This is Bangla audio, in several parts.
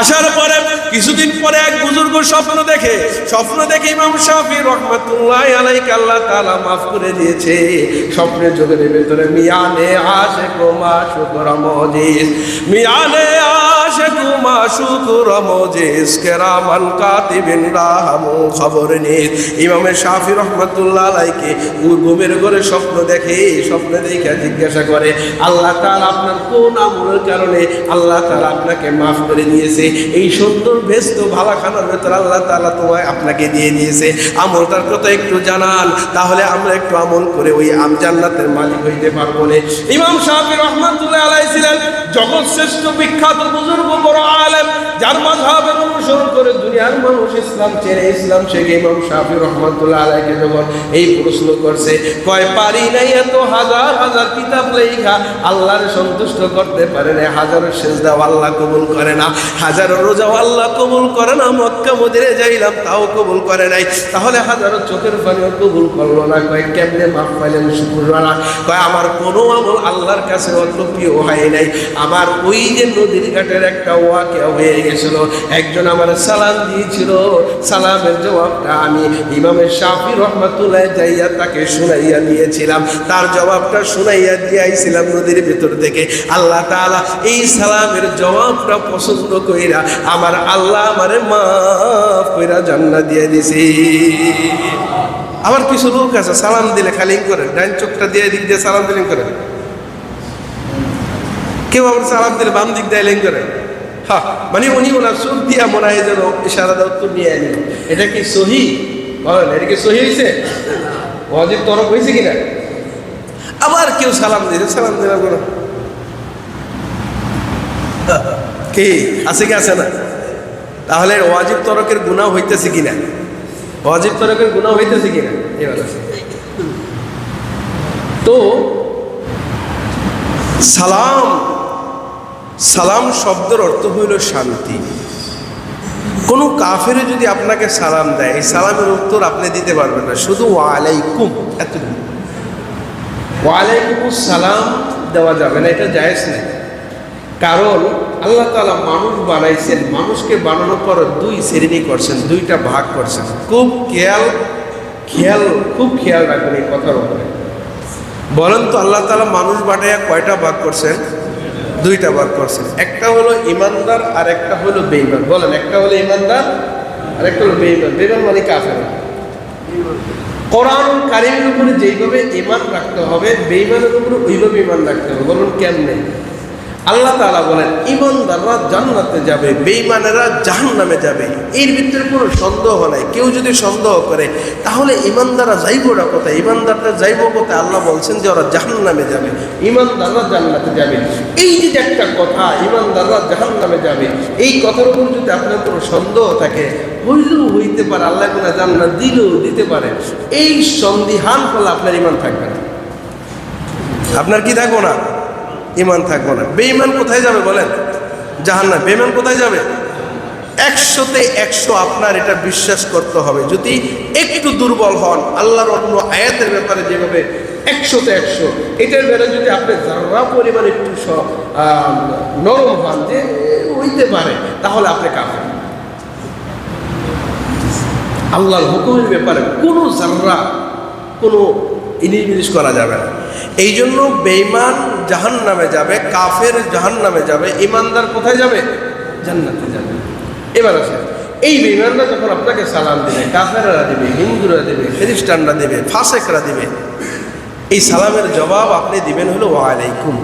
আসার পরে কিছুদিন পরে এক বুজুর্গ স্বপ্ন দেখে স্বপ্ন দেখে ইমাম শাফি রহমতুল্লাহ আলাইকে আল্লাহ তালা মাফ করে দিয়েছে। স্বপ্নের যুগের ভেতরে মিয়ানে আশে কোমা সুতরাম মিয়ানে আশে কুমা শুকর মজিস, কেরামান কাতিবিন রাহামু, খবর নিস। ইমামে শাফি রহমতুল্লাহ আলাইকে স্বপ্ন দেখে স্বপ্ন দেখে জিজ্ঞাসা করে, আল্লাহ তাআলা আপনার কোন আমলের কারণে আল্লাহ আপনাকে মাফ করে দিয়েছে? এই সুন্দর ব্যস্ত ভালা খানার ভেতর আল্লাহ তাআলা তোমায় আপনাকে দিয়ে কথা একটু জানান, তাহলে আমরা একটু আমল করে ওই আম জান্নাতের মালিক হইতে পারব না। ইমাম শাফি রহমাতুল্লাহ আলাইহি ছিলেন জগৎ শ্রেষ্ঠ বিখ্যাত বুজুর্গ কবুল করে না। যাইলাম, তাও কবুল করে নাই। তাহলে হাজারো চোখের পানিও কবুল করল না। কয়, কেমনে মাফ পাইলেন শুকুর কয়, আমার কোনো আমল আল্লাহর কাছে অত প্রিয় হয় নাই। আমার ওই যে নদীর ঘাটের একটা ওয়াকে হয়ে গেছিল। একজন আমার সালাম দিয়েছিল। সালামের জবাবটা আমি ইমামের শাফি রহমাতুল্লাহ যাইয়া তাকে শুনাইয়া দিয়েছিলাম তার জবাবটা শুনাইয়া দিয়াইছিলাম নদীর ভিতর থেকে। আল্লাহ তাআলা এই সালামের জবাবটা পছন্দ কইরা আমার আল্লাহ আমারে মাফ কইরা জান্নাত দিয়ে দিছি। আবার কিছু লোক আছে, সালাম দিলে খালি করে ডাইন চোখটা দিয়ে দিক দিয়ে সালাম দিলেন করে। কেউ আবার সালাম দিলে বাম দিক দিয়ে লেন করে। হ্যাঁ মানে উনি ওনার চোখ দিয়া মনে হয় যেন ইশারা উত্তর নিয়ে আনি এটা কি সহি? বলেন, এটা কি সহি হয়েছে অজিব তরফ হয়েছে কিনা? আবার কেউ সালাম দিলে, সালাম দিলাম কোনো। কি, আছে কি, আছে না? তাহলে ওয়াজিব তরকের গুণা হইতেছে কিনা? ওয়াজিব তরকের গুণা হইতেছে কিনা? তো, সালাম সালাম শব্দের অর্থ হইল শান্তি। কোন কাফেরে যদি আপনাকে সালাম দেয় এই সালামের উত্তর আপনি দিতে পারবেন না। শুধু ওয়ালাইকুম এত ওয়ালাইকুম সালাম দেওয়া যাবে না এটা জায়েজ নেই। কারণ আল্লাহ তালা মানুষ বানাইছেন মানুষকে বানানোর পর দুই শ্রেণি করছেন দুইটা ভাগ করছেন। খুব খেয়াল খেয়াল খুব খেয়াল রাখবেন এই কথার উপরে। বলেন তো আল্লাহ তালা মানুষ বানাইয়া কয়টা ভাগ করছেন? দুইটা ভাগ করছেন একটা হলো ইমানদার আর একটা হলো বেইমান বলেন, একটা হলো ইমানদার আর একটা হলো বেইমান বেইমান মানে কাফের। কোরআন কারিমের উপরে যেইভাবে ইমান রাখতে হবে বেইমানের উপরে ওইভাবে ইমান রাখতে হবে। বলুন, কেমনে? আল্লাহ তাআলা বলেন, ইমানদাররা জান্নাতে যাবে, বেঈমানেরা জাহান্নামে যাবে। এর ভিতরে কোনো সন্দেহ নাই। কেউ যদি সন্দেহ করে, তাহলে ইমানদাররা যাইব না কোথায়? ইমানদাররা যাইব কোথায়? আল্লাহ বলছেন যে, ওরা জাহান্নামে যাবে। ইমানদাররা জান্নাতে যাবে। এই যে একটা কথা, ইমানদাররা জাহান্নামে যাবে, এই কথার উপর যদি আপনার কোনো সন্দেহ থাকে, হইলেও হইতে পারে, আল্লাহ কোনো জান্নাত দিলেও দিতে পারে। এই সন্দিহান ফলে আপনার ইমান থাকবে না। আপনার কি থাকব না? ইমান থাকব না। বেঈমান কোথায় যাবে বলেন? জাহান্নাম। বেঈমান কোথায় যাবে? একশোতে একশো আপনার এটা বিশ্বাস করতে হবে। যদি একটু দুর্বল হন, আল্লাহর অন্য আয়াতের ব্যাপারে যেভাবে একশোতে একশো, এটার বেলা যদি আপনি যারা পরিমাণ একটু নরম হন যে, হইতে পারে, তাহলে আপনি কাফের। আল্লাহর হুকুমের ব্যাপারে কোনো জাররা কোনো ইনিশ করা যাবে না। এই জন্য বেইমান জাহান নামে যাবে, কাফের জাহান নামে যাবে ইমানদার কোথায় যাবে? জান্নাতে যাবে। এবার আছে এই বেইমানরা যখন আপনাকে সালাম দেবে, কাফেররা দেবে, হিন্দুরা দেবে, খ্রিস্টানরা দেবে, ফাসেকরা দেবে, এই সালামের জবাব আপনি দিবেন হলো ওয়ালাইকুম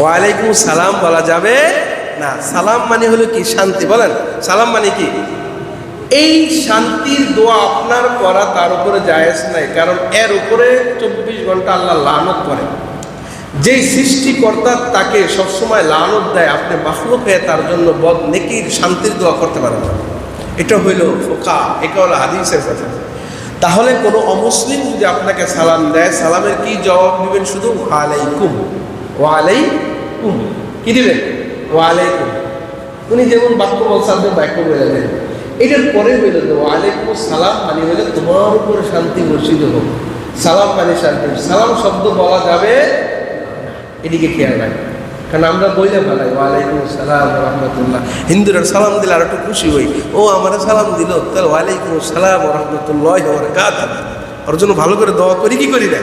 ওয়ালাইকুম সালাম বলা যাবে না। সালাম মানে হলো কি? শান্তি। বলেন, সালাম মানে কি? এই শান্তির দোয়া আপনার করা তার উপরে জায়েজ নাই, কারণ এর উপরে চব্বিশ ঘণ্টা আল্লাহ লানত করে যেই সৃষ্টিকর্তা তাকে সবসময় লানত দেয়, আপনি মাফলুক হয়ে তার জন্য বদ নেকির শান্তির দোয়া করতে পারেন না। এটা হইল ফোকা, এটা হলো হাদিসের কথা। তাহলে কোনো অমুসলিম যদি আপনাকে সালাম দেয়, সালামের কি জবাব দিবেন শুধু? ওয়ালাইকুম। ওয়ালাইকুম। কি দিবেন? ওয়ালাইকুম। উনি যেমন বাক্য বলছেন বাক্য বলে দেন। এটার পরে হইল যে, ওয়ালাইকুম সালাম মানে হইলে তোমার উপরে শান্তি বর্ষিত হোক। সালাম মানে শান্তি। সালাম শব্দ বলা যাবে এদিকে খেয়াল রাখবেন কারণ আমরা বইলে ফেলাই, ওয়ালাইকুম সালাম রহমতুল্লাহ। হিন্দুরা সালাম দিলে আর একটু খুশি হই। ও, আমার সালাম দিল, তাহলে ওয়ালাইকুম আসসালাম রহমতুল্লাহ আমার কাজ ওর জন্য ভালো করে দোয়া করি, কি করি না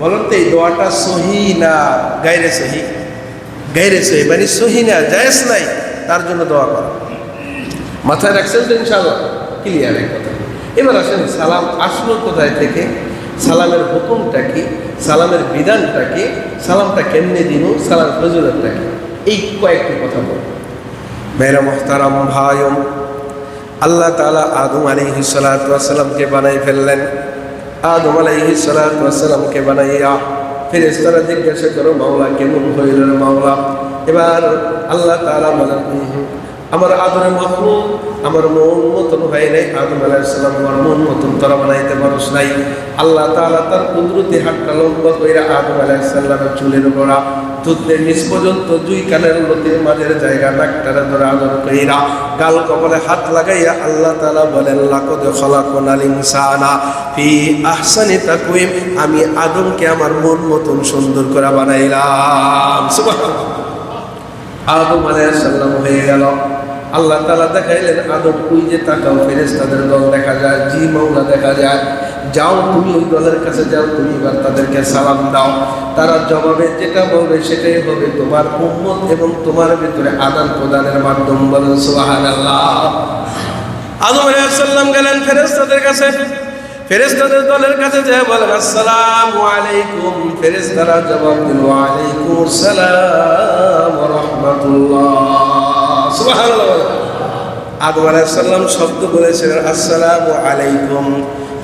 বলেন তো, এই দোয়াটা সহি না গাইরে সহি? গাইরে সহি মানে সহি না, জায়েজ নাই, তার জন্য দোয়া করা। মাথায় রাখছেন তো ইনশাআল্লাহ ক্লিয়ার এক কথা। এবার আসেন সালাম আসলো কোথায় থেকে? সালামের হুকুমটা কি? সালামের বিধানটা কি? সালামটা কেমনে দিন সালাম ফজুলতটা কি? এই কয়েকটি কথা বল মেরা মোহতারাম ভাইম আল্লাহ তালা আদম আলিহি সালাতামকে বানাই ফেললেন। আদম আলাইহি সালাতামকে বানাইয়া ফেরেস্তারা জিজ্ঞাসা করো মাওলা কেমন হইল মাওলা? এবার আল্লাহ তালা বলেন "হুম, হুম, আমার আদরে মাহমুদ আমার মন মতন হয় নাই, আদম আলাইসালাম আমার মন মতন তোরা বানাইতে পারস নাই। আল্লাহ তাআলা তার কুদরতি হাতটা লম্বা কইরা আদম আলাইসাল্লামের চুলের গোড়া, দুধের নিচ পর্যন্ত দুই কানের লতির মাঝের জায়গা ডাক্তারে ধরে আদর কইরা গাল কপালে হাত লাগাইয়া আল্লাহ তাআলা বলেন, লাকদ খলাকনাল ইনসানা ফি আহসানি তাকওয়িম। আমি আদমকে আমার মন মতন সুন্দর করে বানাইলাম। আদম আলাইসাল্লাম হয়ে গেল। আল্লাহ তালা দেখাইলেন, আদম ওই যে তাকাও ফেরেস্তাদের দল দেখা যায়, জি মাওলা দেখা যায়। যাও তুমি ওই দলের কাছে যাও, তুমি এবার তাদেরকে সালাম দাও। তারা জবাবে, যেটা বলবে সেটাই হবে। তোমার উম্মত এবং তোমার ভিতরে আদান প্রদানের মাধ্যম বলেন সোহান আল্লাহ আদম আলাইসাল্লাম গেলেন ফেরেস্তাদের কাছে। ফেরেস্তাদের দলের কাছে যে বলেন, আসসালামু আলাইকুম। ফেরেস্তারা জবাব দিল আলাইকুম ওয়া রাহমাতুল্লাহ। আদম আলাইসাল্লাম শব্দ বলেছিলেন আসসালামু আলাইকুম।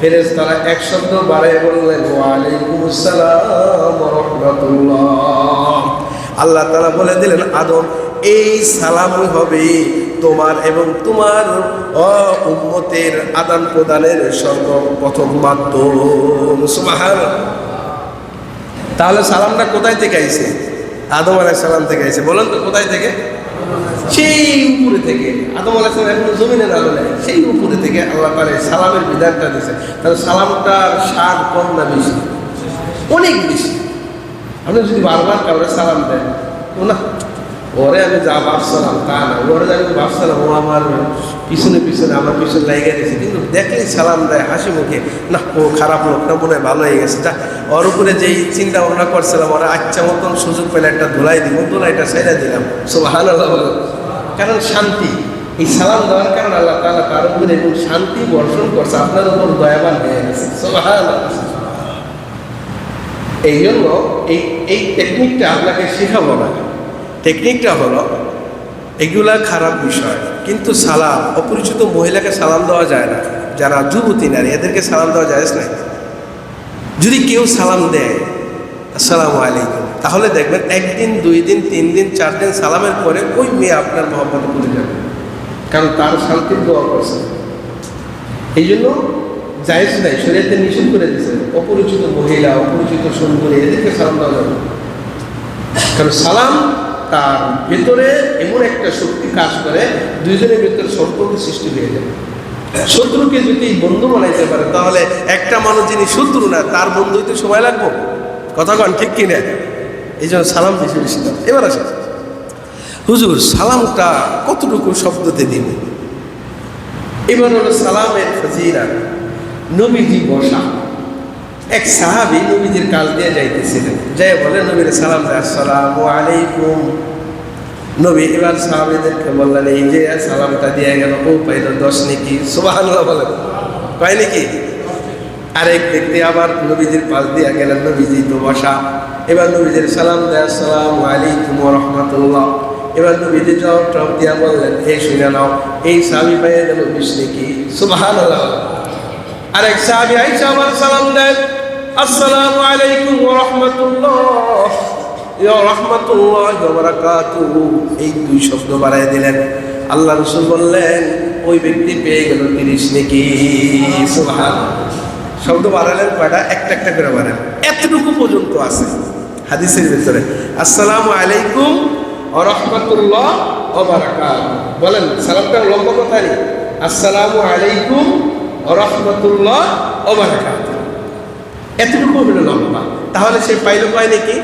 ফেরেস্তারা এক শব্দ বাড়াই বললেন ওয়ালাইকুম আসসালাম ওয়া আল্লাহ তাআলা বলে দিলেন, আদম, এই সালামই হবে তোমার এবং তোমার উম্মতের আদান প্রদানের সর্বপ্রথম মাধ্যম। তাহলে সালামটা কোথায় থেকে আইছে? আদম আলাইহিস সালাম থেকে আইছে। বলেন তো কোথায় থেকে? সেই উপরে থেকে, আদম আলাইহিস সালাম এখন জমিনের আলোলে সেই উপরে থেকে আল্লাহ তালে সালামের বিধানটা দিয়েছে তাহলে সালামটার স্বাদ কম না বেশি? অনেক বেশি। আপনি যদি বারবার কাউরে সালাম দেন, ও না ওরে আমি যা ভাবছিলাম তা না। ওরে আমি ভাবছিলাম, ও আমার পিছনে পিছনে আমার পিছনে লাগিয়ে দিয়েছে কিন্তু দেখলেই সালাম দেয় হাসি মুখে। না, ও খারাপ লোক মনে হয় ভালো হয়ে গেছে। যা, ওর উপরে যেই চিন্তা ভাবনা করছিলাম, ওরা আচ্ছা মতন সুযোগ পেলে একটা ধুলাই দিব। ধুলাইটা ছেড়ে দিলাম। সব ভালো কারণ শান্তি। এই সালাম দেওয়ার কারণে আল্লাহ তালা তার উপরে এবং শান্তি বর্ষণ করছে। আপনার উপর দয়াবান হয়ে গেছে। সব ভালো এই জন্য এই এই টেকনিকটা আপনাকে শেখাবো না। টেকনিকটা হলো, এগুলা খারাপ বিষয়, কিন্তু সালাম, অপরিচিত মহিলাকে সালাম দেওয়া যায় না। যারা যুবতী নারী, এদেরকে সালাম দেওয়া যায় না যদি কেউ সালাম দেয়, আসসালামু আলাইকুম, তাহলে দেখবেন একদিন, দুই দিন, তিন দিন, চার দিন সালামের পরে ওই মেয়ে আপনার মহব্বত করে যাবে। কারণ তার শান্তির দোয়া করছে। এই জন্য জায়েজ নাই শরীয়তে নিষেধ করে দিয়েছে অপরিচিত মহিলা, অপরিচিত সুন্দরী, এদেরকে সালাম দেওয়া যাবে। কারণ সালাম তার ভেতরে এমন একটা শক্তি কাজ করে, দুইজনের ভেতরে সম্পর্ক সৃষ্টি হয়ে যাবে শত্রুকে যদি বন্ধু বানাইতে পারে, তাহলে একটা মানুষ যিনি শত্রু না, তার বন্ধু হইতে সময় লাগবো? কথা কন, ঠিক কিনা? এই জন্য সালাম বেশি বেশি এবার আসে হুজুর, সালামটা কতটুকু শব্দতে দিব? এবার হলো সালামের ফজিরা নবীজি বসা। এক সাহাবি নবীজির কাল দিয়ে যাইতেছিলেন। যাই বলে, নবীর সালাম দেয় আসসালামু আলাইকুম। নবী এবার সাহাবিদেরকে বললেন, এই যে সালামটা দিয়ে গেল, ও পাইল দশ নাকি। সুবহানাল্লাহ বলেন। পাই নাকি? আরেক ব্যক্তি আবার নবীজির পাশ দিয়ে গেলেন, নবীজি, তো বসা। এবার নবীজির সালাম দেয় আসসালামু আলাইকুম রাহমাতুল্লাহ। এবার নবীজি জবাব টপ দিয়া বললেন, এই শুনে নাও, এই সাহাবি পাইয়ে গেল বিশ নাকি। সুবহানাল্লাহ আরেক সাহাবি আইসা আবার সালাম দেন আসসালামু আলাইকুম ওয়া রাহমাতুল্লাহ। ইয়া রাহমাতুল্লাহ ওয়া বারাকাতুহু। এই দুই শব্দ বাড়ায় দিলেন। আল্লাহ রাসূল বললেন, ওই ব্যক্তি পেয়ে গেল 30 নেকি। শব্দ বাড়ালেন কয়টা? একটা একটা করে বাড়ালেন। এতটুকু পর্যন্ত আছে হাদিসের ভিতরে। আসসালামু আলাইকুম রাহমাতুল্লাহ ওয়া বারাকাতুহু। বলেন, সালামটা লম্বা কথা নেই আসসালামু আলাইকুম রহমতুল্লাহ ওবারাকাত এতটুকু হলো লম্বা। তাহলে সে পাইল পায় নাকি?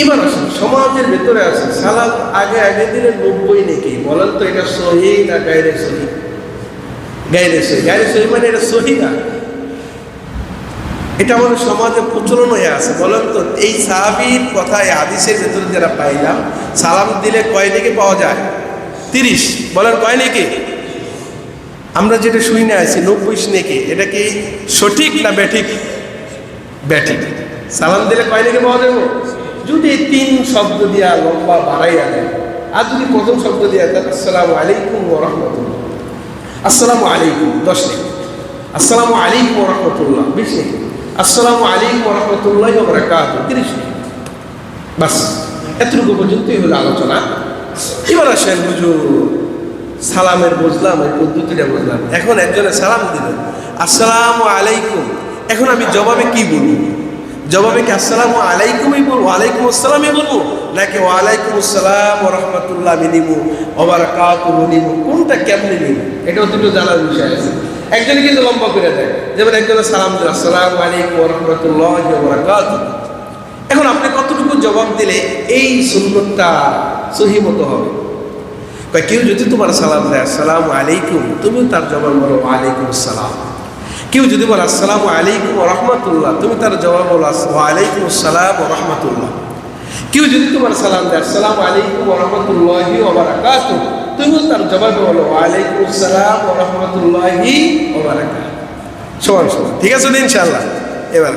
এবার আসুন, সমাজের ভেতরে আছে সালাদ আগে আগে দিলে নব্বই নাকি? বলেন তো এটা সহি না গাইরে সহি? গাইরে সহি। গাইরে সহি মানে এটা সহি না? এটা আমাদের সমাজে প্রচলন হয়ে আছে। বলেন তো, এই সাহাবির কথা এই হাদিসের ভেতরে যারা পাইলাম, সালাম দিলে কয় নাকি পাওয়া যায়? তিরিশ। বলেন কয় নাকি? আমরা যেটা শুই না আছি নব্বই নাকি এটা কি সঠিক না ব্যাঠিক? ব্যাঠিক। সালাম দিলে কয় নাকি পাওয়া যাব? যদি তিন শব্দ দিয়া লম্বা বাড়াইয়া দেয়, আর যদি প্রথম শব্দ দিয়া দেয় আসসালামু আলাইকুম ও রহমতুল্লাহ। আসসালামু আলাইকুম, দশ নেকি আসসালামু আলাইকুম ও রহমতুল্লাহ, বিশ নেকি আসসালামু আলাইকুম রহমতুল্লাহ বরাকাত তিরিশ নেকি বাস, এতটুকু পর্যন্তই হলো আলোচনা। এবার আসেন হুজুর। সালামের বুঝলাম ওই পদ্ধতিটা বুঝলাম। এখন একজনে সালাম দিল, আসসালাম আলাইকুম। এখন আমি জবাবে কি বলব? জবাবে কি আসসালাম আলাইকুমই বলব ওয়ালাইকুম আসসালামই বলব? নাকি ওয়ালাইকুম আসসালাম রহমতুল্লাহ আমি নিব ওবারাকাত নিব কোনটা কেমনে নিব এটাও দুটো জানার বিষয় আছে। একজনে কিন্তু লম্বা করে দেয়। যেমন একজনে সালাম দিল, আসসালামু আলাইকুম রহমতুল্লাহ এখন আপনি কতটুকু জবাব দিলে এই সুন্দরটা সহি মতো হবে? কয়, কেউ যদি তোমার সালাম দেয়, আসসালাম আলাইকুম তুমিও তার জবাব বলো আলাইকুম আসসালাম কেউ যদি বলে, আসসালামু আলাইকুম রহমতুল্লাহ তুমি তার জবাব বলো, ওয়ালাইকুম আসসালাম রহমতুল্লাহ কেউ যদি তোমার সালাম দেয়, আসসালাম আলাইকুম রহমতুল্লাহি ওবারাকাত তুমিও তার জবাব বলো, ওয়ালাইকুম আসসালাম ও রহমতুল্লাহি ওবারাকাত সমান সমান। ঠিক আছে ইনশাআল্লাহ? এবার।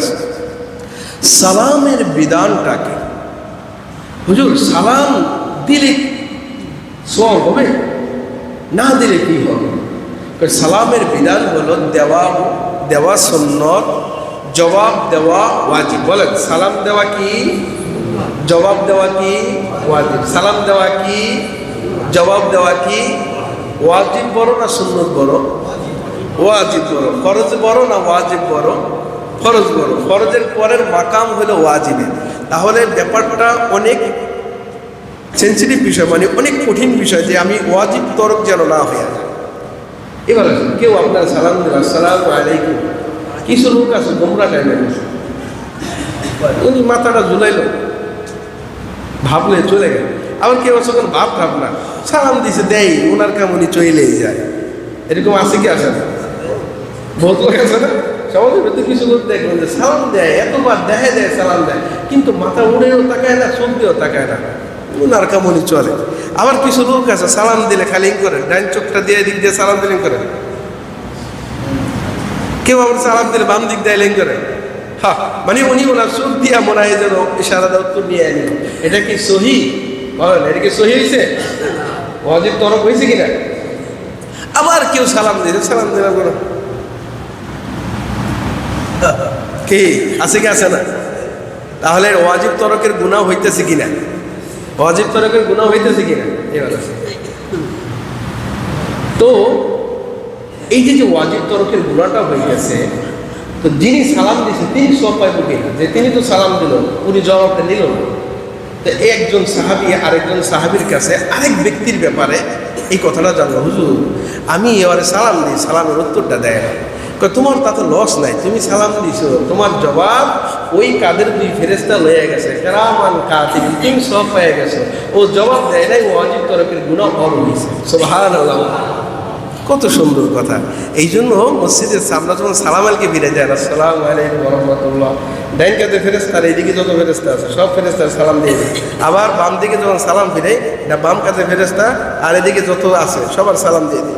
সালামের বিধানটাকে, হুজুর, সালাম দিলে সব হবে। না দিলে কি হবে? সালামের বিধান হলো দেওয়া দেওয়া সন্ন্যত জবাব দেওয়া ওয়াজিব। বলেন, সালাম দেওয়া কি? জবাব দেওয়া কি? ওয়াজিব। সালাম দেওয়া কি? জবাব দেওয়া কি? ওয়াজিব বড় না সুন্নত বড় ওয়াজিব বড় ফরজ বড় না ওয়াজিব বড় ফরজ বড় ফরজের পরের মাকাম হলো ওয়াজিবে তাহলে ব্যাপারটা অনেক সেন্সিটিভ বিষয় মানে অনেক কঠিন বিষয় যে আমি ওয়াজিব তরক যেন না হয়ে এবার কেউ আপনার সালাম দিল, আসসালাম আলাইকুম। কিছু লোক আছে, গোমরা টাইমে উনি মাথাটা ঝুলাইল। ভাবলে চলে গেল। আবার কেউ আছে কোনো ভাব ভাব না। সালাম দিছে দেয় ওনার কাম উনি চলেই যায়। এরকম আছে কি আসে না? বহুত লোক আছে না? সমাজের ভেতরে কিছু লোক দেখবেন যে সালাম দেয়, এতবার দেয় দেয়, সালাম দেয়। কিন্তু মাথা উড়েও তাকায় না চোখ তাকায় না। ওনার কাম উনি চলে। আবার কিছু লোক আছে, সালাম দিলে খালি করে ডাইন চোখটা দিয়ে দিক দিয়ে সালাম দিলেন করে কেউ আবার সালাম দিলে বাম দিক দিয়ে লিঙ্ক করে হ্যাঁ মানে উনি ওনার চোখ দিয়া মনে হয় যেন ইশারাটা উত্তর নিয়ে আনি এটা কি সহি? বলেন, এটা কি সহি হয়েছে অজিব তরফ হয়েছে কিনা? আবার কেউ সালাম দিলে সালাম দিলে কোনো কি, আছে কি, আছে না? তাহলে ওয়াজিব তরকের গুণা হইতেছে কিনা? ওয়াজিব তরকের গুণা হইতেছে কিনা? এবার তো, এই যে যে ওয়াজিব তরকের গুণাটা হইতেছে, তো যিনি সালাম দিয়েছে তিনি সব পাইব যে তিনি তো সালাম দিল, উনি জবাবটা নিল তো একজন সাহাবি, আরেকজন সাহাবির কাছে আরেক ব্যক্তির ব্যাপারে এই কথাটা জানলো। হুজুর, আমি এবারে সালাম দিই, সালামের উত্তরটা দেয় না। তোমার তাতে লস নাই, তুমি সালাম দিছো। তোমার জবাব ওই কাদের দুই ফেরেস্তা লয়ে গেছে। কেরামান কাতিল তুমি সব পেয়ে গেছো। ও জবাব দেয় নাই ও অজিব তরফের গুণা অর হয়েছে সোভান কত সুন্দর কথা। এই জন্য মসজিদের আমরা যখন সালাম আলকে ফিরে যায় না সালাম আলাইকুম রহমতুল্লাহ ডাইন কাতে ফেরেস্তার এইদিকে যত ফেরেস্তা আছে, সব ফেরেস্তার সালাম দিয়ে দিই আবার বাম দিকে যখন সালাম ফিরে, এটা বাম কাতে ফেরেস্তা আর এদিকে যত আছে, সবার সালাম দিয়ে দিই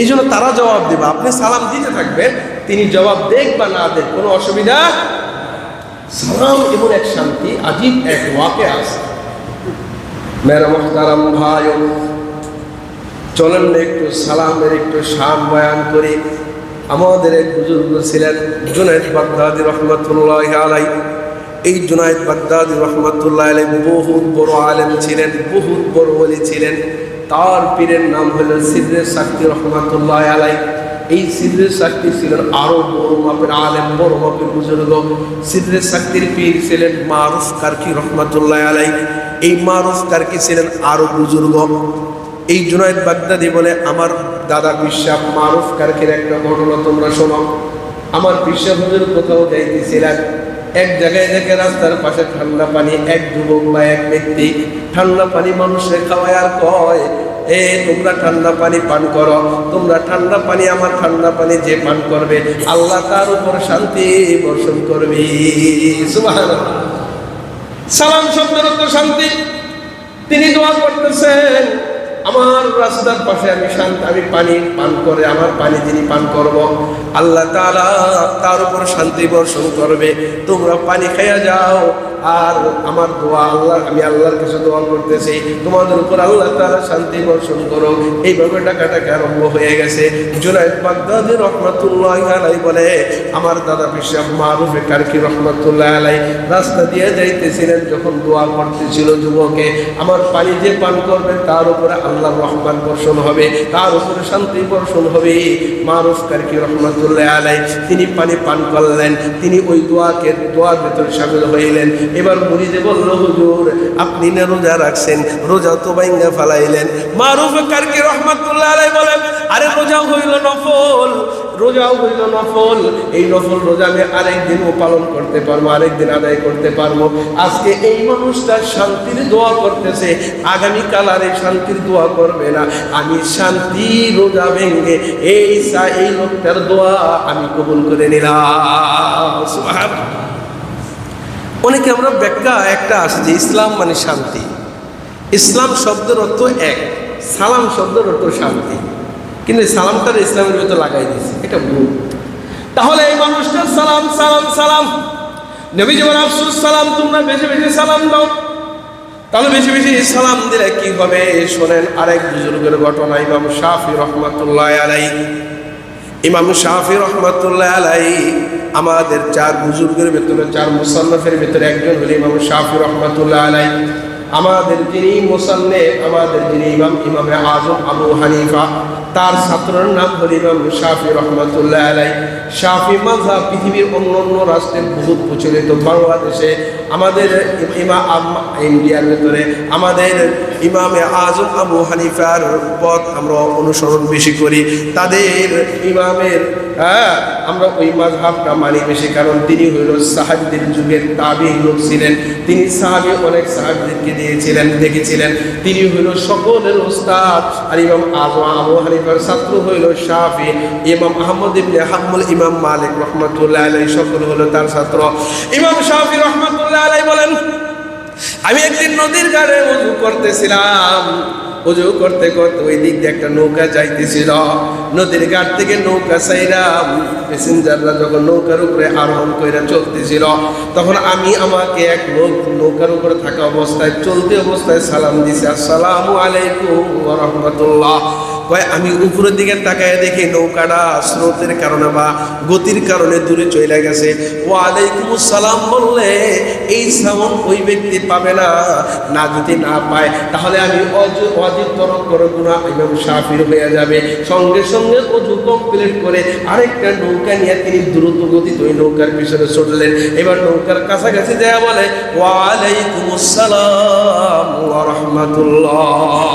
এই জন্য তারা জবাব দেবে। আপনি সালাম দিতে থাকবেন, তিনি জবাব দেখ বা না দেখ কোনো অসুবিধা সালাম এমন এক শান্তি, আজীব এক ওয়াকে আছে। মেরা মোহতারাম ভাই, চলেন একটু সালামের একটু শান বয়ান করি। আমাদের এক বুজুর্গ ছিলেন জুনাইদ বাগদাদি রহমতুল্লাহ আলাই এই জুনাইদ বাগদাদি রহমতুল্লাহ আলাই বহুত বড় আলেম ছিলেন, বহুত বড় বলি ছিলেন। তার পীরের নাম হলো সিদ্রে শাক্তি রহমতুল্লাহ আলাই এই সিদ্রের শাক্তি ছিলেন আরও বড় মাপের আলেম, বড় মাপের বুজুর্গ। সিদ্রের শাক্তির পীর ছিলেন মারুফ কার্কি রহমতুল্লাহ আলাই এই মারুফ কার্কি ছিলেন আরও বুজুর্গ। এই জুনায়দ বাগদাদি বলে, আমার দাদা বিশ্বাস মারুফ কার্কির একটা ঘটনা তোমরা শোনাও আমার বিশ্বাস কোথাও যাইতেছিলেন? এক জায়গায় দেখে রাস্তার পাশে ঠান্ডা পানি, এক যুবক বা এক ব্যক্তি ঠান্ডা পানি মানুষের খাওয়ায় আর কয় এ, তোমরা ঠান্ডা পানি পান করো। তোমরা ঠান্ডা পানি, আমার ঠান্ডা পানি যে পান করবে, আল্লাহ তার উপর শান্তি বর্ষণ করবে। সালাম অর্থ শান্তি। তিনি দোয়া করতেছেন আমার রাস্তার পাশে আমি শান্তি আমি পানি পান করে আমার পানি যিনি পান করব, আল্লাহ তাআলা তার উপর শান্তি বর্ষণ করবে। তোমরা পানি খাইয়া যাও। আর আমার দোয়া আল্লাহ আমি আল্লাহর কাছে দোয়া করতেছি, তোমাদের উপর আল্লাহ তাআলা শান্তি বর্ষণ করো এইভাবে ডাকাটাকে আরম্ভ হয়ে গেছে। জুনাইদ বাগদাদি রহমাতুল্লাহ আলাই বলে, আমার দাদা পিসাব মারুফে কারকি রহমাতুল্লাহ আলাই রাস্তা দিয়ে যাইতেছিলেন যখন দোয়া করতেছিল যুবকে। আমার পানি যে পান করবে তার উপরে আল্লাহ রহমান বর্ষণ হবে, তার উপরে শান্তি বর্ষণ হবে। মারুফ কি রহমতুল্লাহ আলাই তিনি পানি পান করলেন, তিনি ওই দোয়াকে, দোয়ার ভেতরে সামিল হইলেন। এবার মুড়িদে বলল, হুজুর, আপনি না রোজা রাখছেন? রোজা তো বাইঙ্গা ফালাইলেন। মারুফ কি রহমতুল্লাহ আলাই বলেন, আরে রোজা হইল নফল রোজাও হইল নফল, এই নফল রোজা আমি আরেকদিনও পালন করতে পারব, আরেকদিন আদায় করতে পারব। আজকে এই মানুষটা শান্তির দোয়া করতেছে, আগামীকাল আর এই শান্তির দোয়া করবে না। আমি শান্তি রোজা ভেঙ্গে এই সা- এই লোকটার দোয়া আমি কবুল করে নিলাম। অনেকে আমরা ব্যাখ্যা একটা আছে যে ইসলাম মানে শান্তি। ইসলাম শব্দের অর্থ এক, সালাম শব্দের অর্থ শান্তি। কিন্তু সালামটার ইসলামের ভিতরে লাগাই দিয়েছে। এটা ভুল। তাহলে এই মানুষটার সালাম সালাম সালাম। নবী যেমন আফসুস, সালাম, তোমরা বেশি বেশি সালাম দাও। তাহলে বেশি বেশি সালাম দিলে কি হবে? শোনেন, আরেক বুজুর্গের ঘটনা, ইমাম শাফি রহমতুল্লাহ আলাই ইমাম শাফি রহমতুল্লাহ আলাই আমাদের চার বুজুর্গের ভেতরে, চার মুসান্নফের ভেতরে একজন হল ইমাম শাফি রহমতুল্লাহ আলাই আমাদের যিনি মুসান্নে আমাদের যিনি ইমাম, ইমামে আজম আবু হানিফা, তার ছাত্রের নাম হল ইমাম শাফি রহমতুল্লাহ আলাই শাফি মাজা পৃথিবীর অন্য অন্য রাষ্ট্রের বহুত প্রচলিত বাংলাদেশে আমাদের ইমা আম- ইন্ডিয়ার ভেতরে আমাদের ইমামে আজম আবু হানিফার পথ আমরা অনুসরণ বেশি করি। তাদের ইমামের হ্যাঁ আমরা ওই মাঝহাবটা মানি বেশি, কারণ তিনি হইল সাহাবিদের যুগের তাবি লোক ছিলেন। তিনি সাহাবি, অনেক সাহাবিদেরকে দিয়েছিলেন, দেখেছিলেন। তিনি হইল সকলের ওস্তাদ। আর ইমাম আজম আবু হানিফার ছাত্র হইল শাফি। ইমাম আহমদ ইবনে হাম্মুল ইমাম মালিক রহমতুল্লাহ আলাই সকল হলো তার ছাত্র। ইমাম শাফি রহমতুল্লাহ আলাই বলেন, আমি একদিন নদীর গাড়ে উজু করতেছিলাম। উজু করতে করতে ওই দিক দিয়ে একটা নৌকা যাইতেছিল। নদীর ঘাট থেকে নৌকা সাইরা প্যাসেঞ্জাররা যখন নৌকার উপরে আরোহণ করে চলতেছিল, তখন আমি আমাকে এক লোক নৌকার উপরে থাকা অবস্থায়, চলতে অবস্থায় সালাম দিছি, আসসালামু আলাইকুম রাহমাতুল্লাহ। কয়, আমি উপরের দিকে তাকায় দেখি নৌকাটা স্রোতের কারণে বা গতির কারণে দূরে চলে গেছে। ও ওয়ালাইকুম সালাম বললে, এই সামন ওই ব্যক্তি পাবে না না যদি না পায়, তাহলে আমি অজ- অজিত তরক করে গুণা ইমাম শাফির হয়ে যাবে। সঙ্গে সঙ্গে অজু কমপ্লিট করে আরেকটা নৌকা নিয়ে তিনি দ্রুত গতি ওই নৌকার পিছনে ছুটলেন এবার নৌকার কাছাকাছি দেয়া বলে ওয়ালাইকুম ওয়া রাহমাতুল্লাহ।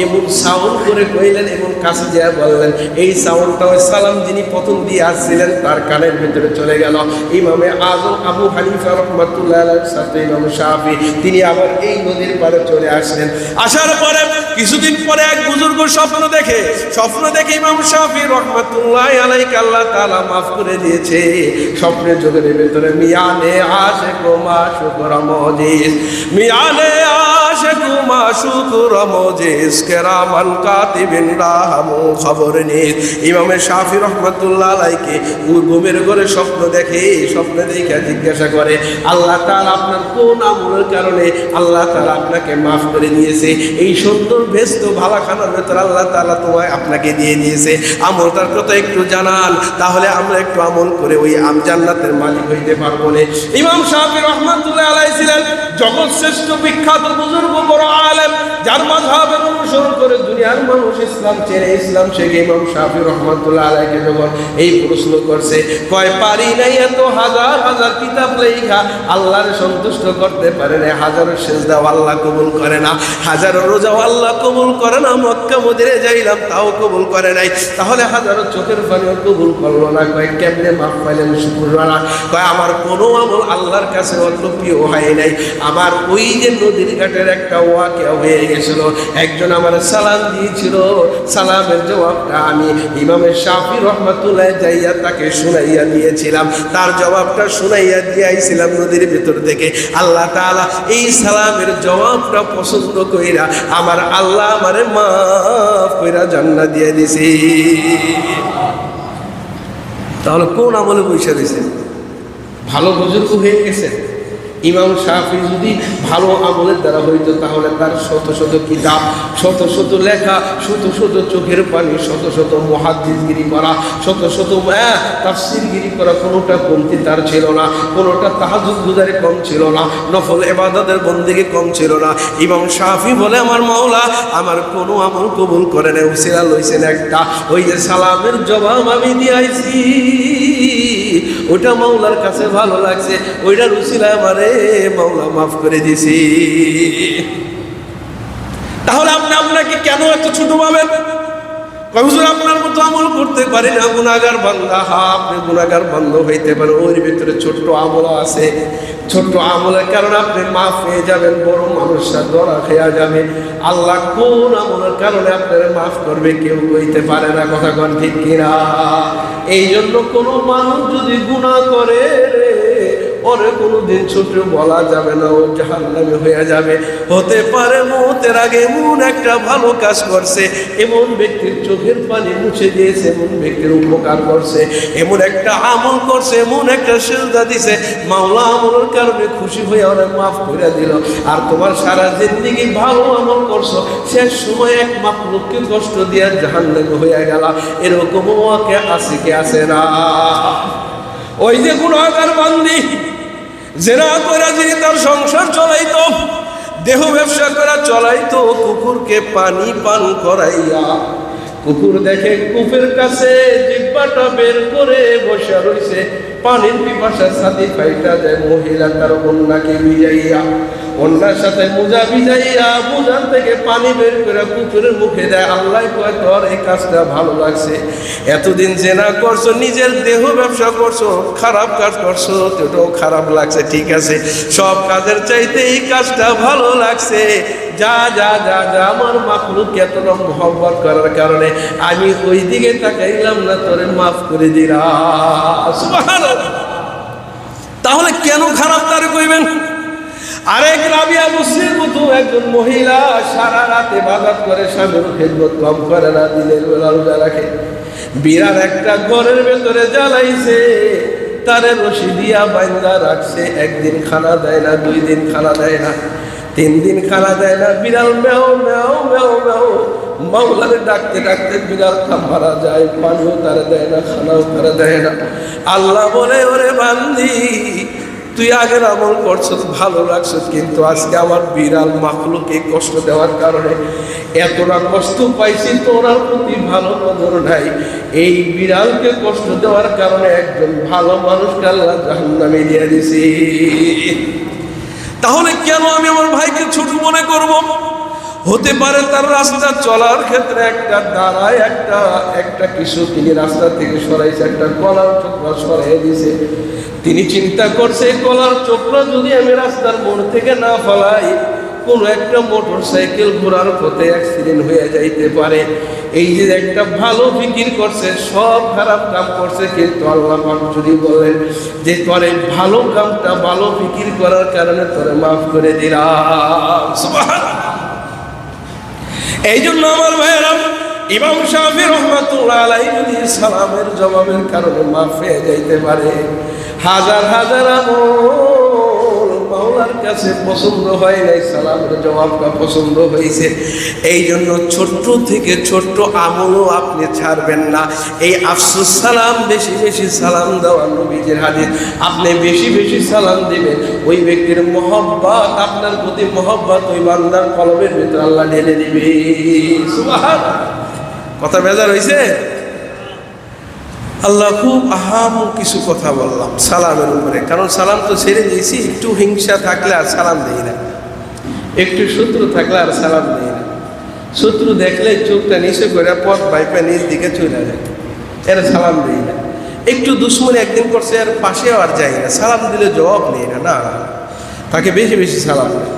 এমন সাউন্ড করে কইলেন এবং কাছে যা বললেন, এই সাউন্ডটা ওই সালাম যিনি প্রথম দিয়ে আসছিলেন, তার কানের ভিতরে চলে গেল। ইমামে আজম আবু হানিফা রহমাতুল্লাহ সাথে ইমাম শাফি, তিনি আবার এই নদীর পাড়ে চলে আসলেন। আসার পরে কিছুদিন পরে এক বুজুর্গ স্বপ্ন দেখে স্বপ্ন দেখে ইমাম শাফি রহমাতুল্লাহ আলাইকে আল্লাহ তাআলা মাফ করে দিয়েছে। স্বপ্নের জগতের ভেতরে, মিয়ানে আশে কোমা শুকর মজিস মিয়ানে আশে কুমা শুকুর মজিস কেরামান কাতিবিন খবর নিস। ইমামে শাফি রহমাতুল্লাহ আলাইকে ওই ঘরে স্বপ্ন দেখে, স্বপ্নে দেখে জিজ্ঞাসা করে, আল্লাহ তাআলা আপনার কোন আমলের কারণে আল্লাহ তাআলা আপনাকে মাফ করে দিয়েছে? এই সুন্দর ব্যস্ত ভালা ভেতর আল্লাহ তাআলা তোমায় আপনাকে দিয়ে দিয়েছে। আমলটার কথা একটু জানান, তাহলে আমরা একটু আমল করে ওই আম জান্নাতের মালিক হইতে পারব না। ইমাম শাফি রহমাতুল্লাহ আলাই ছিলেন জগৎ শ্রেষ্ঠ বিখ্যাত বুজুর্গ বড় আলেম যার মাঝহাবের অনুসরণ করে দুনিয়ার মানুষ ইসলাম ছেড়ে ইসলাম শেখে। ইমাম শাফি রহমতুল্লাহ আলাইকে যখন এই প্রশ্ন করছে, কয়, পারি নাই এত হাজার হাজার কিতাব লেখা আল্লাহর সন্তুষ্ট করতে পারে না। হাজারো সেজদাও আল্লাহ কবুল করে না। হাজারো রোজাও আল্লাহ কবুল করে না। মক্কা মদিরে যাইলাম, তাও কবুল করে নাই। তাহলে হাজারো চোখের পানিও কবুল করল না। কয়, কেমনে মাফ পাইলেন শুক্রবার কয়, আমার কোনো আমল আল্লাহর কাছে অত প্রিয় হয় নাই। আমার ওই যে নদীর ঘাটের একটা ওয়াকে হয়ে গেছিল একজন আমার সালাম দিয়েছিল। সালামের জবাবটা আমি ইমামের শাফি রহমাতুল্লাহ যাইয়া তাকে শুনাইয়া দিয়েছিলাম তার জবাবটা শুনাইয়া দিয়াইছিলাম নদীর ভেতর থেকে। আল্লাহ তাআলা এই সালামের জবাবটা পছন্দ কইরা আমার আল্লাহ আমারে মাফ কইরা জান্না দিয়ে দিছি। তাহলে কোন আমলে পয়সা দিছে? ভালো বুজুর্গ হয়ে গেছে? ইমাম শাফি যদি ভালো আমলের দ্বারা হইতো, তাহলে তার শত শত কিতাব, শত শত লেখা, শত শত চোখের পানি, শত শত মহাদিসগিরি করা শত শত তাফসিরগিরি করা কোনোটা কমতি তার ছিল না, কোনোটা তাহাজুদ গুজারে কম ছিল না, নফল এবাদতের বন্দিকে কম ছিল না। ইমাম শাফি বলে, আমার মাওলা, আমার কোনো আমল কবুল করে না উসিরা লইছেন একটা, ওই যে সালামের জবাব আমি দিয়াইছি। ওটা মাওলার কাছে ভালো লাগছে ওইটা রুসিলা আমারে মাওলা মাফ করে দিছি তাহলে আপনি আপনাকে কেন এত ছোট পাবেন কবুজুর আপনার মতো আমল করতে পারি না গুণাগার বান্দা। হা, আপনি গুণাগার বন্ধ হইতে পারে ওর ভিতরে ছোট্ট আমল আছে। ছোট্ট আমলের কারণে আপনি মাফ হয়ে যাবেন, বড় মানুষরা দরা খেয়া যাবে। আল্লাহ কোন আমলের কারণে আপনারা মাফ করবে কেউ কইতে পারে না, কথা কন ঠিক কিনা? এই জন্য কোনো মানুষ যদি গুণা করে রে ওরে কোনোদিন ছোট বলা যাবে না, ও জাহান্নামে হয়ে যাবে। হতে পারে মতের আগে এমন একটা ভালো কাজ করছে, এমন ব্যক্তির চোখের পানি মুছে দিয়েছে, এমন ব্যক্তির উপকার করছে, এমন একটা আমল করছে, এমন একটা সেজদা দিছে। মাওলা আমলের কারণে খুশি হয়ে ওরা মাফ করে দিল। আর তোমার সারা জিন্দিগি ভালো আমল করছ, শেষ সময় এক মাপলুককে কষ্ট দিয়া জাহান্নামে হয়ে গেল। এরকম ওকে আছে কি আছে না? ওই যে কোনো গুণাগার বান্দি জেরা করে যিনি তার সংসার চলাইতো দেহ ব্যবসা করা চলাইতো কুকুরকে পানি পান করাইয়া কুকুর দেখে কূপের কাছে জিব্বাটা বের করে বসে রইছে। পানির পিপাসার সাথে ফাইটা যায় মহিলা, তার কন্যাকে বিজাইয়া কন্যার সাথে মোজা বিজাইয়া মোজার থেকে পানি বের করে কুকুরের মুখে দেয়। আল্লাহ কয়, তোর এই কাজটা ভালো লাগছে। এতদিন জেনা করছ, নিজের দেহ ব্যবসা করছ, খারাপ কাজ করছ তোটাও খারাপ লাগছে। ঠিক আছে, সব কাজের চাইতে এই কাজটা ভালো লাগছে। যা যা যা যা, আমার মাখলুক এতটা মহব্বত করার কারণে আমি ওই দিকে তাকাইলাম না, তোরে মাফ করে দিলাম। তাহলে কেন খারাপ তার কইবেন? আরেক রাবিয়া মুসলিম মতো একজন মহিলা, সারা রাতে বাজার করে, স্বামীর খেদমত কম করে না বেলা রোজা রাখে। বিরাট একটা ঘরের ভেতরে জ্বালাইছে, তারে রশি দিয়া বাইন্দা রাখছে, একদিন খানা দেয় না, দুই দিন খানা দেয় না। তিন দিন খানা দেয় না, বিড়াল মেও মেও মেও মেও। মাওলারে ডাকতে ডাকতে বিড়াল মারা যায়, পানিও তারা দেয় না, খানাও তারা দেয় না। আল্লাহ বলে, ওরে বান্দি, তুই আগের আমল করছ, ভালো লাগছো, কিন্তু আজকে আমার বিড়াল মাখলুকে কষ্ট দেওয়ার কারণে এতটা কষ্ট পাইছি তোরার প্রতি ভালো কদর নাই। এই বিড়ালকে কষ্ট দেওয়ার কারণে একজন ভালো মানুষকে আল্লাহ জাহান্নামে দিয়ে দিছি। তাহলে কেন আমি আমার ভাইকে ছোট মনে করব? হতে পারে তার রাস্তা চলার ক্ষেত্রে একটা দাঁড়ায়, একটা একটা কিছু তিনি রাস্তা থেকে সরাইছে, একটা কলার চোখরা সরাই দিয়েছে তিনি চিন্তা করছে কলার চোখরা যদি আমি রাস্তার মোড় থেকে না ফেলাই কোনো একটা মোটর সাইকেল ঘোরার পথে অ্যাক্সিডেন্ট হয়ে যাইতে পারে এই যে একটা ভালো ফিকির করছে, সব খারাপ কাম করছে, কিন্তু আল্লাহ যদি বলেন যে তোরে ভালো কামটা ভালো ফিকির করার কারণে তোরে মাফ করে দিলাম। এই জন্য আমার ভাইয়েরা, ইমাম শাহি রহমাতুল্লাহ আলাই সালামের জবাবের কারণে মাফ হয়ে যাইতে পারে, হাজার হাজার আমল মাওলার কাছে পছন্দ হয় নাই, সালামের জবাবটা পছন্দ হয়েছে। এই জন্য ছোট্ট থেকে ছোট্ট আমলও আপনি ছাড়বেন না। এই আফসুস, সালাম, বেশি বেশি সালাম দেওয়া নবীজির হাদিস। আপনি বেশি বেশি সালাম দিবেন। ওই ব্যক্তির মহব্বত, আপনার প্রতি মহব্বত ওই বান্দার কলবের ভিতরে আল্লাহ ঢেলে দিবে। কথা বেজার হয়েছে আল্লাহ খুব আহাম কিছু কথা বললাম, সালামের উপরে। কারণ সালাম তো ছেড়ে দিয়েছি, একটু হিংসা থাকলে আর সালাম দিই না। একটু শত্রু থাকলে আর সালাম দিই না। শত্রু দেখলে চোখটা নিচে করে পথ বাইপা নিজ দিকে চলে যায়। এর সালাম দিই না। একটু দুশ্মনী একদিন করছে, আর পাশেও আর যাই না। সালাম দিলে জবাব নেই না না। তাকে বেশি বেশি সালাম দেয়।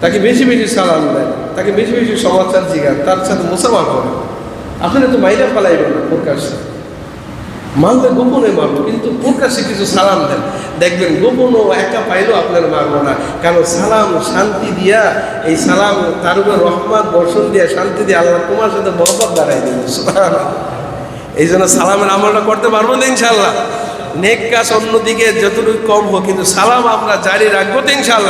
তাকে বেশি বেশি সালাম দেয়। তাকে বেশি বেশি সমাচার জিগান তার সাথে মোসাফা করে। আপনি তো মাইনা পালাইবেন না প্রকাশ্যে। মারলে গোপনে মারবো, কিন্তু প্রকাশ্যে কিছু সালাম দেন। দেখবেন গোপন ও একা পাইলেও আপনার মারব না। কারণ সালাম শান্তি দিয়া, এই সালাম তার উপর রহমান বর্ষণ দিয়া, শান্তি দিয়ে আল্লাহ তোমার সাথে মহব্বত দাঁড়াই দেবে। এই জন্য সালামের আমলটা করতে পারব না ইনশাল্লাহ নেক কাজ অন্যদিকে যতটুকু কম হোক, কিন্তু সালাম আমরা জারি রাখব তো ইনশাল্লাহ